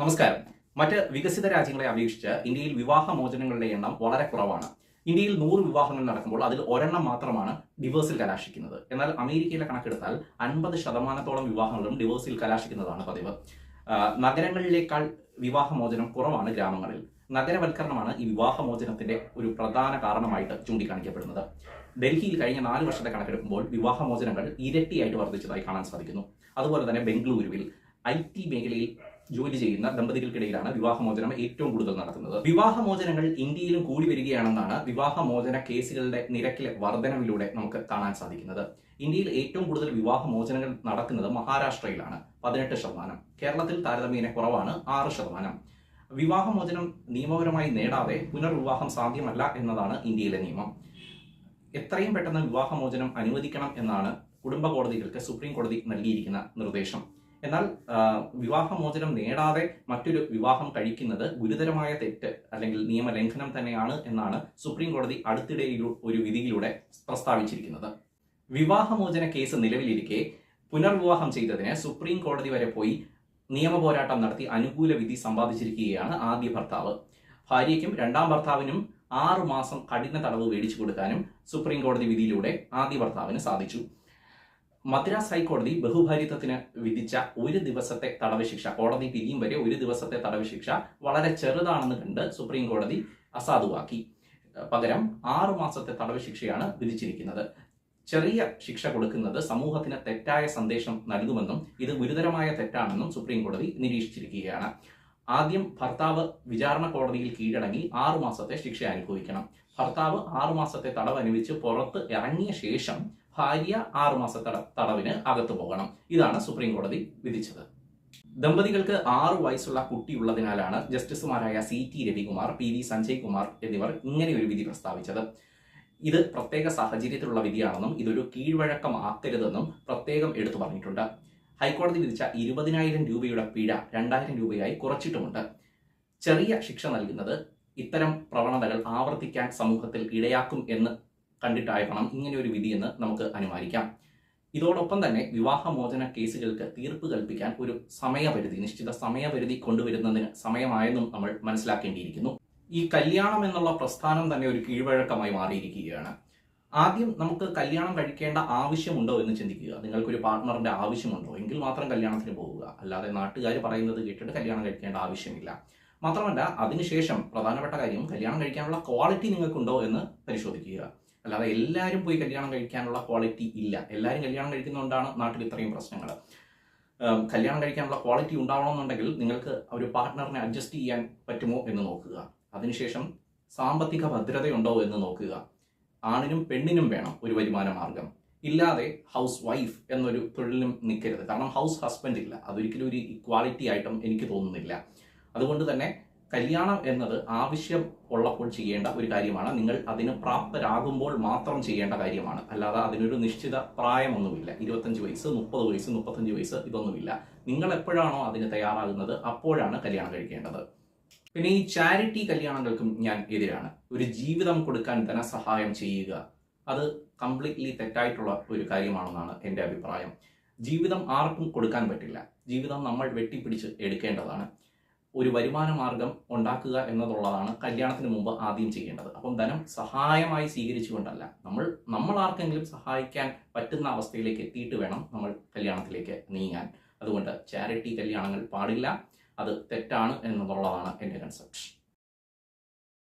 നമസ്കാരം. മറ്റ് വികസിത രാജ്യങ്ങളെ അപേക്ഷിച്ച് ഇന്ത്യയിൽ വിവാഹമോചനങ്ങളുടെ എണ്ണം വളരെ കുറവാണ്. ഇന്ത്യയിൽ നൂറ് വിവാഹങ്ങൾ നടക്കുമ്പോൾ അതിൽ ഒരെണ്ണം മാത്രമാണ് ഡിവോഴ്സിൽ കലാശിക്കുന്നത്. എന്നാൽ അമേരിക്കയിലെ കണക്കെടുത്താൽ അൻപത് ശതമാനത്തോളം വിവാഹങ്ങളും ഡിവോഴ്സിൽ കലാശിക്കുന്നതാണ് പതിവ്. നഗരങ്ങളിലേക്കാൾ വിവാഹമോചനം കുറവാണ് ഗ്രാമങ്ങളിൽ. നഗരവൽക്കരണമാണ് ഈ വിവാഹമോചനത്തിന്റെ ഒരു പ്രധാന കാരണമായിട്ട് ചൂണ്ടിക്കാണിക്കപ്പെടുന്നത്. ഡൽഹിയിൽ കഴിഞ്ഞ നാല് വർഷത്തെ കണക്കെടുക്കുമ്പോൾ വിവാഹമോചനങ്ങൾ ഇരട്ടിയായിട്ട് വർദ്ധിച്ചതായി കാണാൻ സാധിക്കുന്നു. അതുപോലെ തന്നെ ബംഗളൂരുവിൽ ഐ ടി മേഖലയിൽ ജോലി ചെയ്യുന്ന ദമ്പതികൾക്കിടയിലാണ് വിവാഹമോചനം ഏറ്റവും കൂടുതൽ നടക്കുന്നത്. വിവാഹമോചനങ്ങൾ ഇന്ത്യയിലും കൂടി വരികയാണെന്നാണ് വിവാഹമോചന കേസുകളുടെ നിരക്കിലെ വർധനവിലൂടെ നമുക്ക് കാണാൻ സാധിക്കുന്നത്. ഇന്ത്യയിൽ ഏറ്റവും കൂടുതൽ വിവാഹമോചനങ്ങൾ നടക്കുന്നത് മഹാരാഷ്ട്രയിലാണ് പതിനെട്ട് ശതമാനം. കേരളത്തിൽ താരതമ്യേന കുറവാണ് ആറ് ശതമാനം. വിവാഹമോചനം നിയമപരമായി നേടാതെ പുനർവിവാഹം സാധ്യമല്ല എന്നതാണ് ഇന്ത്യയിലെ നിയമം. എത്രയും പെട്ടെന്ന് വിവാഹമോചനം അനുവദിക്കണം എന്നാണ് കുടുംബ കോടതികൾക്ക് സുപ്രീം കോടതി നൽകിയിരിക്കുന്ന നിർദ്ദേശം. എന്നാൽ വിവാഹമോചനം നേടാതെ മറ്റൊരു വിവാഹം കഴിക്കുന്നത് ഗുരുതരമായ തെറ്റ് അല്ലെങ്കിൽ നിയമലംഘനം തന്നെയാണ് എന്നാണ് സുപ്രീം കോടതി അടുത്തിടെ ഒരു വിധിയിലൂടെ പ്രസ്താവിച്ചിരിക്കുന്നത്. വിവാഹമോചന കേസ് നിലവിലിരിക്കെ പുനർവിവാഹം ചെയ്തതിന് സുപ്രീം കോടതി വരെ പോയി നിയമ പോരാട്ടം നടത്തി അനുകൂല വിധി സമ്പാദിച്ചിരിക്കുകയാണ് ആദ്യ ഭർത്താവ്. ഭാര്യയ്ക്കും രണ്ടാം ഭർത്താവിനും ആറു മാസം കഠിന തടവ് മേടിച്ചു കൊടുക്കാനും സുപ്രീം കോടതി വിധിയിലൂടെ ആദ്യ ഭർത്താവിന് സാധിച്ചു. മദ്രാസ് ഹൈക്കോടതി ബഹുഭാരിത്വത്തിന് വിധിച്ച ഒരു ദിവസത്തെ തടവ് ശിക്ഷ കോടതി പിരിയും വരെ ഒരു ദിവസത്തെ തടവ് ശിക്ഷ വളരെ ചെറുതാണെന്ന് കണ്ട് സുപ്രീം കോടതി അസാധുവാക്കി. പകരം ആറു മാസത്തെ തടവ് ശിക്ഷയാണ് വിധിച്ചിരിക്കുന്നത്. ചെറിയ ശിക്ഷ കൊടുക്കുന്നത് സമൂഹത്തിന് തെറ്റായ സന്ദേശം നൽകുമെന്നും ഇത് ഗുരുതരമായ തെറ്റാണെന്നും സുപ്രീം കോടതി നിരീക്ഷിച്ചിരിക്കുകയാണ്. ആദ്യം ഭർത്താവ് വിചാരണ കോടതിയിൽ കീഴടങ്ങി ആറു മാസത്തെ ശിക്ഷ അനുഭവിക്കണം. ഭർത്താവ് ആറു മാസത്തെ തടവ് അനുഭവിച്ച് പുറത്ത് ഇറങ്ങിയ ശേഷം ഭാര്യ ആറു മാസത്തെ തട- തടവിന് അകത്തു പോകണം. ഇതാണ് സുപ്രീം കോടതി വിധിച്ചത്. ദമ്പതികൾക്ക് ആറ് വയസ്സുള്ള കുട്ടിയുള്ളതിനാലാണ് ജസ്റ്റിസുമാരായ C T Ravikumar P V Sanjay Kumar എന്നിവർ ഇങ്ങനെ ഒരു വിധി പ്രസ്താവിച്ചത്. ഇത് പ്രത്യേക സാഹചര്യത്തിലുള്ള വിധിയാണെന്നും ഇതൊരു കീഴ്വഴക്കമാക്കരുതെന്നും പ്രത്യേകം എടുത്തു പറഞ്ഞിട്ടുണ്ട്. ഹൈക്കോടതി വിധിച്ച ഇരുപതിനായിരം രൂപയുടെ പിഴ രണ്ടായിരം രൂപയായി കുറച്ചിട്ടുമുണ്ട്. ചെറിയ ശിക്ഷ നൽകുന്നത് ഇത്തരം പ്രവണതകൾ ആവർത്തിക്കാൻ സമൂഹത്തിൽ ഇടയാക്കും എന്ന് കണ്ടിട്ടായിരിക്കണം ഇങ്ങനെ ഒരു വിധിയെന്ന് നമുക്ക് അനുമാനിക്കാം. ഇതോടൊപ്പം തന്നെ വിവാഹമോചന കേസുകൾക്ക് തീർപ്പ് കൽപ്പിക്കാൻ ഒരു സമയപരിധി നിശ്ചിത സമയപരിധി കൊണ്ടുവരുന്നതിന് സമയമായെന്നും നമ്മൾ മനസ്സിലാക്കേണ്ടിയിരിക്കുന്നു. ഈ കല്യാണം എന്നുള്ള പ്രസ്ഥാനം തന്നെ ഒരു കീഴ്വഴക്കമായി മാറിയിരിക്കുകയാണ്. ആദ്യം നമുക്ക് കല്യാണം കഴിക്കേണ്ട ആവശ്യമുണ്ടോ എന്ന് ചിന്തിക്കുക. നിങ്ങൾക്കൊരു പാർട്ട്ണറിന്റെ ആവശ്യമുണ്ടോ? എങ്കിൽ മാത്രം കല്യാണത്തിന് പോവുക. അല്ലാതെ നാട്ടുകാർ പറയുന്നത് കേട്ടിട്ട് കല്യാണം കഴിക്കേണ്ട ആവശ്യമില്ല. മാത്രമല്ല അതിനുശേഷം പ്രധാനപ്പെട്ട കാര്യം കല്യാണം കഴിക്കാനുള്ള ക്വാളിറ്റി നിങ്ങൾക്കുണ്ടോ എന്ന് പരിശോധിക്കുക. അല്ലാതെ എല്ലാവരും പോയി കല്യാണം കഴിക്കാനുള്ള ക്വാളിറ്റി ഇല്ല. എല്ലാവരും കല്യാണം കഴിക്കുന്നതുകൊണ്ടാണ് നാട്ടിൽ ഇത്രയും പ്രശ്നങ്ങൾ. കല്യാണം കഴിക്കാനുള്ള ക്വാളിറ്റി ഉണ്ടാവണമെന്നുണ്ടെങ്കിൽ നിങ്ങൾക്ക് ഒരു പാർട്ട്ണറിനെ അഡ്ജസ്റ്റ് ചെയ്യാൻ പറ്റുമോ എന്ന് നോക്കുക. അതിനുശേഷം സാമ്പത്തിക ഭദ്രതയുണ്ടോ എന്ന് നോക്കുക. ആണിനും പെണ്ണിനും വേണം ഒരു വരുമാന മാർഗം. ഇല്ലാതെ ഹൗസ് വൈഫ് എന്നൊരു തൊഴിലിനും നിൽക്കരുത്. കാരണം ഹൗസ് ഹസ്ബൻഡ് ഇല്ല. അതൊരിക്കലും ഒരു ഇക്വാളിറ്റി ആയിട്ടും എനിക്ക് തോന്നുന്നില്ല. അതുകൊണ്ട് തന്നെ കല്യാണം എന്നത് ആവശ്യം ഉള്ളപ്പോൾ ചെയ്യേണ്ട ഒരു കാര്യമാണ്. നിങ്ങൾ അതിന് പ്രാപ്തരാകുമ്പോൾ മാത്രം ചെയ്യേണ്ട കാര്യമാണ്. അല്ലാതെ അതിനൊരു നിശ്ചിത പ്രായമൊന്നുമില്ല. ഇരുപത്തഞ്ച് വയസ്സ് മുപ്പത് വയസ്സ് മുപ്പത്തഞ്ച് വയസ്സ് ഇതൊന്നുമില്ല. നിങ്ങൾ എപ്പോഴാണോ അതിന് തയ്യാറാകുന്നത് അപ്പോഴാണ് കല്യാണം കഴിക്കേണ്ടത്. പിന്നെ ഈ ചാരിറ്റി കല്യാണങ്ങൾക്കും ഞാൻ എതിരാണ്. ഒരു ജീവിതം കൊടുക്കാൻ ധനസഹായം ചെയ്യുക അത് കംപ്ലീറ്റ്ലി തെറ്റായിട്ടുള്ള ഒരു കാര്യമാണെന്നാണ് എന്റെ അഭിപ്രായം. ജീവിതം ആർക്കും കൊടുക്കാൻ പറ്റില്ല. ജീവിതം നമ്മൾ വെട്ടിപ്പിടിച്ച് എടുക്കേണ്ടതാണ്. ഒരു വരുമാന മാർഗം ഉണ്ടാക്കുക എന്നതുള്ളതാണ് കല്യാണത്തിന് മുമ്പ് ആദ്യം ചെയ്യേണ്ടത്. അപ്പം ധനം സഹായമായി സ്വീകരിച്ചുകൊണ്ടല്ല. നമ്മൾ നമ്മൾ ആർക്കെങ്കിലും സഹായിക്കാൻ പറ്റുന്ന അവസ്ഥയിലേക്ക് എത്തിയിട്ട് വേണം നമ്മൾ കല്യാണത്തിലേക്ക് നീങ്ങാൻ. അതുകൊണ്ട് ചാരിറ്റി കല്യാണങ്ങൾ പാടില്ല. അത് തെറ്റാണ് എന്നുള്ളതാണ് എന്റെ കൺസെപ്റ്റ്